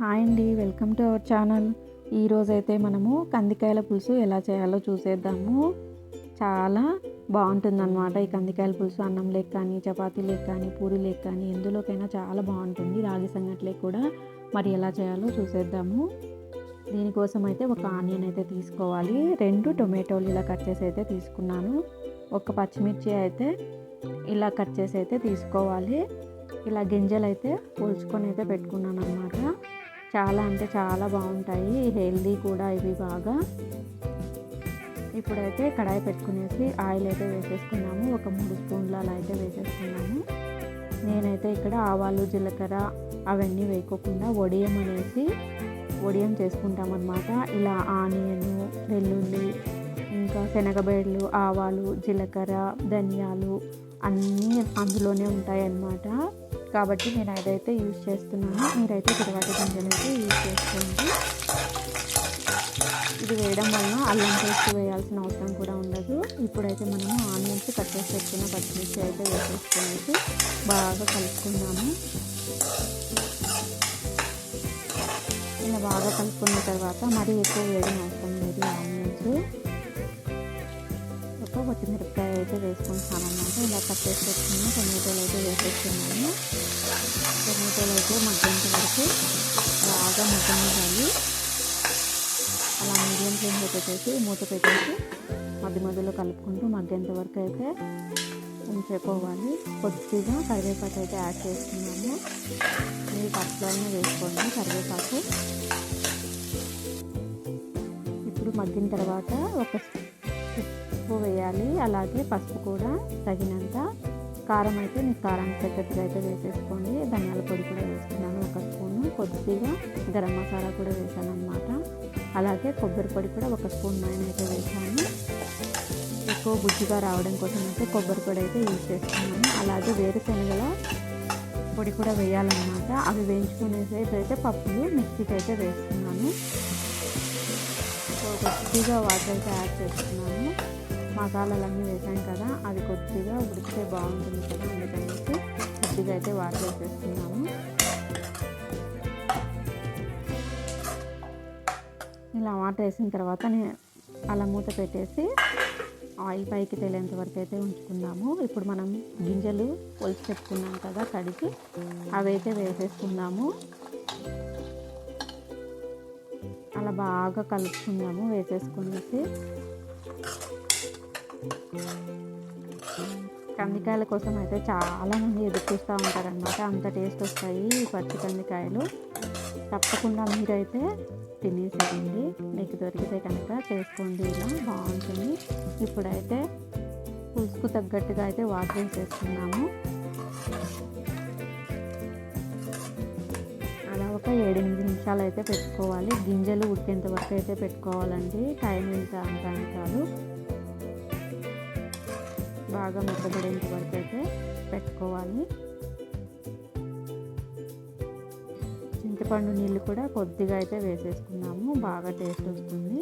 Hi అండి welcome to our channel. ఈరోజైతే మనము కందికాయల పులుసు ఎలా చేయాలో చూసేద్దాము. చాలా బాగుంటుందన్నమాట ఈ కందికాయల పులుసు. అన్నం లేక కానీ చపాతీ లేక కానీ పూరి లేక కానీ ఎందులోకైనా చాలా బాగుంటుంది. రాగి సంగట్లే కూడా మరి ఎలా చేయాలో చూసేద్దాము. దీనికోసం అయితే ఒక ఆనియన్ అయితే తీసుకోవాలి. రెండు టొమాటోలు ఇలా కట్ చేసి అయితే తీసుకున్నాను. ఒక పచ్చిమిర్చి అయితే ఇలా కట్ చేసి అయితే తీసుకోవాలి. ఇలా గింజలు అయితే పోల్చుకొని అయితే పెట్టుకున్నాను అనమాట చాలా అంటే చాలా బాగుంటాయి. హెల్దీ కూడా ఇవి బాగా. ఇప్పుడైతే కడాయి పెట్టుకునేసి ఆయిల్ అయితే వేసేసుకున్నాము. ఒక మూడు స్పూన్లు అలా అయితే వేసేసుకున్నాము. నేనైతే ఇక్కడ ఆవాలు జీలకర్ర అవన్నీ వేయకోకుండా వడియం అనేసి వడియం చేసుకుంటామన్నమాట. ఇలా ఆనియను వెల్లుల్లి ఇంకా శనగబేళ్ళు ఆవాలు జీలకర్ర ధనియాలు అన్నీ అందులోనే ఉంటాయి అన్నమాట కాబట్టి నేను అదైతే యూజ్ చేస్తున్నాను. మీరైతే తిరువాతి గింజలు అయితే యూజ్ చేసుకోండి. ఇది వేయడం వలన అల్లం పేస్ట్ వేయాల్సిన అవసరం కూడా ఉండదు. ఇప్పుడైతే మనము ఆనియన్స్ కట్ చేసి పెట్టుకున్న పచ్చిమిర్చి అయితే వేసేసుకునేసి బాగా కలుపుకుందాము. ఇలా బాగా కలుపుకున్న తర్వాత మరీ ఎక్కువ వేయడం అవసరం లేదు ఆనియన్స్. ఒక పచ్చిమిరపకాయ అయితే వేసుకుంటాను ఇలా కట్ చేసి పెట్టుకున్న టొమాటోలు అయితే వేసేస్తున్నాను. టొమాటోలు అయితే మగ్గంత వరకు బాగా మగ్గనివ్వాలి. అలా మీడియం ఫ్లేమ్లో పెట్టేసి మూత పెట్టేసి మధ్య మధ్యలో కలుపుకుంటూ మగ్గేంత వరకు అయితే ఉంచుకోవాలి కొద్దిగా కరివేపాకు అయితే యాడ్ చేస్తున్నాము మీరు పప్పులోనే వేసుకోండి కరివేపాకు. ఇప్పుడు మగ్గిన తర్వాత ఒక ఉప్పు వేయాలి. అలాగే పసుపు కూడా తగినంత కారం అయితే మీకు కారానికి తగ్గట్టుగా అయితే వేసేసుకోండి. ధనియాల పొడి కూడా వేస్తున్నాను ఒక స్పూను. కొద్దిగా గరం మసాలా కూడా వేసాను అనమాట అలాగే కొబ్బరి పొడి కూడా ఒక స్పూన్ పైన అయితే వేసాను. ఎక్కువ బుజ్జిగా రావడం కోసం అయితే కొబ్బరి పొడి అయితే యూజ్ చేస్తున్నాను. అలాగే వేరుశనగల పొడి కూడా వేయాలన్నమాట. అవి వేయించుకునేసేపు అయితే పప్పులు మిక్సీకి అయితే వేస్తున్నాను. కొద్దిగా వాటర్ అయితే యాడ్ చేస్తున్నాను. మసాలాలన్నీ వేసాం కదా అది కొద్దిగా ఉడికితే బాగుంటుంది కదా అందుకనేసి కొద్దిగా అయితే వాటర్ వేసేస్తున్నాము. ఇలా వాటర్ వేసిన తర్వాత నేను అలా మూత పెట్టేసి ఆయిల్ పైకి తేలేంత వరకు అయితే ఉంచుకుందాము ఇప్పుడు మనం గింజలు పొలిచి పెట్టుకున్నాం కదా కడిగి అవి అయితే వేసేసుకుందాము. అలా బాగా కలుపుకుందాము వేసేసుకునేసి. కందికాయల కోసం అయితే చాలామంది ఎదురు చూస్తూ ఉంటారనమాట అంత టేస్ట్ వస్తాయి ఈ పచ్చి కందికాయలు. తప్పకుండా మీరైతే తినేసేయండి. మీకు దొరికితే కనుక చేసుకోండి ఇలా బాగుంటుంది. ఇప్పుడైతే పులుసుకు తగ్గట్టుగా అయితే వాటర్ వేసేస్తున్నాము అలా ఒక ఏడెనిమిది నిమిషాలు అయితే పెట్టుకోవాలి. గింజలు ఉడికేంత వరకు అయితే పెట్టుకోవాలండి. టైం ఎంత అంత కాదు. బాగా మెత్తబడేంత వరకు అయితే పెట్టుకోవాలి. చింతపండు నీళ్ళు కూడా కొద్దిగా అయితే వేసేసుకున్నాము బాగా టేస్ట్ వస్తుంది.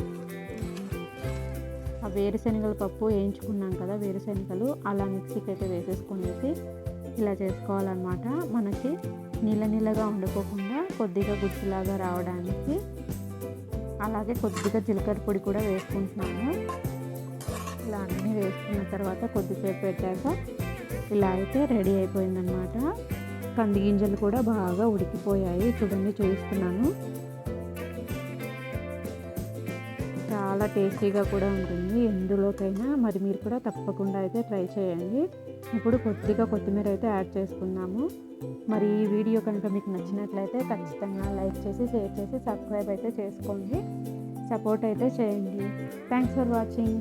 ఆ వేరుశనగల పప్పు వేయించుకున్నాం కదా వేరుశనగలు అలా మిక్సీకి అయితే వేసేసుకునేసి ఇలా చేసుకోవాలన్నమాట. మనకి నీళ్ళ నీళ్ళగా వండుకోకుండా కొద్దిగా గుజ్జులాగా రావడానికి అలాగే కొద్దిగా జీలకర్ర పొడి కూడా వేసుకుంటున్నాము ఇలా వేసుకున్న తర్వాత కొద్దిసేపు పెట్టాక ఇలా అయితే రెడీ అయిపోయిందనమాట కంది గింజలు కూడా బాగా ఉడికిపోయాయి. చూడండి చూపిస్తున్నాను. చాలా టేస్టీగా కూడా ఉంటుంది. ఎందులోకైనా మరి మీరు కూడా తప్పకుండా అయితే ట్రై చేయండి. ఇప్పుడు కొద్దిగా కొత్తిమీర అయితే యాడ్ చేసుకున్నాము మరి ఈ వీడియో కనుక మీకు నచ్చినట్లయితే ఖచ్చితంగా లైక్ చేసి షేర్ చేసి సబ్స్క్రైబ్ అయితే చేసుకోండి. సపోర్ట్ అయితే చేయండి. Thanks for watching.